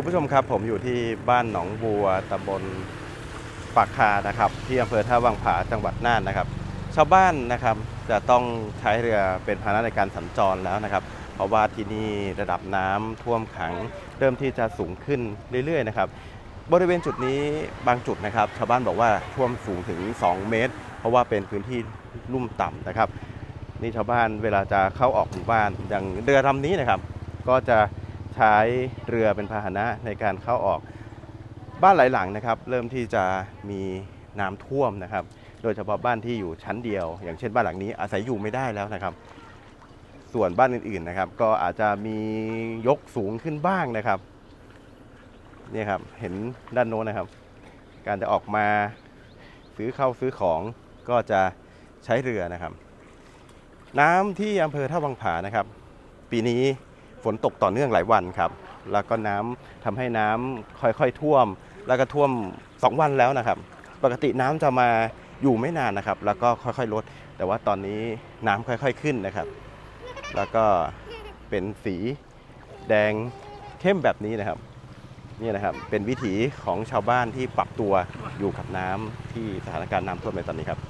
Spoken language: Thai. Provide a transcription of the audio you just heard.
คุณผู้ชมครับผมอยู่ที่บ้านหนองบัวตำบลปากคานะครับที่อำเภอท่าวังผาจังหวัดน่านนะครับ ชาวบ้านนะครับจะต้องใช้เรือเป็นพาหนะในการสัญจรแล้วนะครับ เพราะว่าที่นี่ระดับน้ำท่วมขัง เริ่มที่จะสูงขึ้นเรื่อยๆนะครับบริเวณจุดนี้บางจุดนะครับ ชาวบ้านบอกว่าท่วมสูงถึง 2 เมตร เพราะว่าเป็นพื้นที่ลุ่มต่ำนะครับ นี่ชาวบ้านเวลาจะเข้าออกหมู่บ้านอย่างเรือลำนี้นะครับ ก็จะ ใช้เรือเป็นพาหนะในการเข้าออกบ้านหลายหลังนะครับ เริ่มที่จะมีน้ำท่วมนะครับ โดยเฉพาะบ้านที่อยู่ชั้นเดียว อย่างเช่นบ้านหลังนี้อาศัยอยู่ไม่ได้แล้วนะครับ ส่วนบ้านอื่นๆนะครับ ก็อาจจะมียกสูงขึ้นบ้างนะครับนี่ครับเห็นด้านโน้นนะครับ การจะออกมาซื้อเข้าซื้อของก็จะใช้เรือนะครับ น้ำที่อำเภอท่าวังผานะครับ ปีนี้ ฝนตกต่อเนื่องหลายวันครับ แล้วก็น้ำทำให้น้ำค่อยๆท่วม แล้วก็ท่วม 2 วันแล้วนะครับ ปกติน้ำจะมาอยู่ไม่นานนะครับ แล้วก็ค่อยๆลด แต่ว่าตอนนี้น้ำค่อยๆขึ้นนะครับ แล้วก็เป็นสีแดงเข้มแบบนี้นะครับนี่นะครับเป็นวิถีของชาวบ้านที่ปรับตัวอยู่กับน้ำที่สถานการณ์น้ำท่วมในตอนนี้ครับ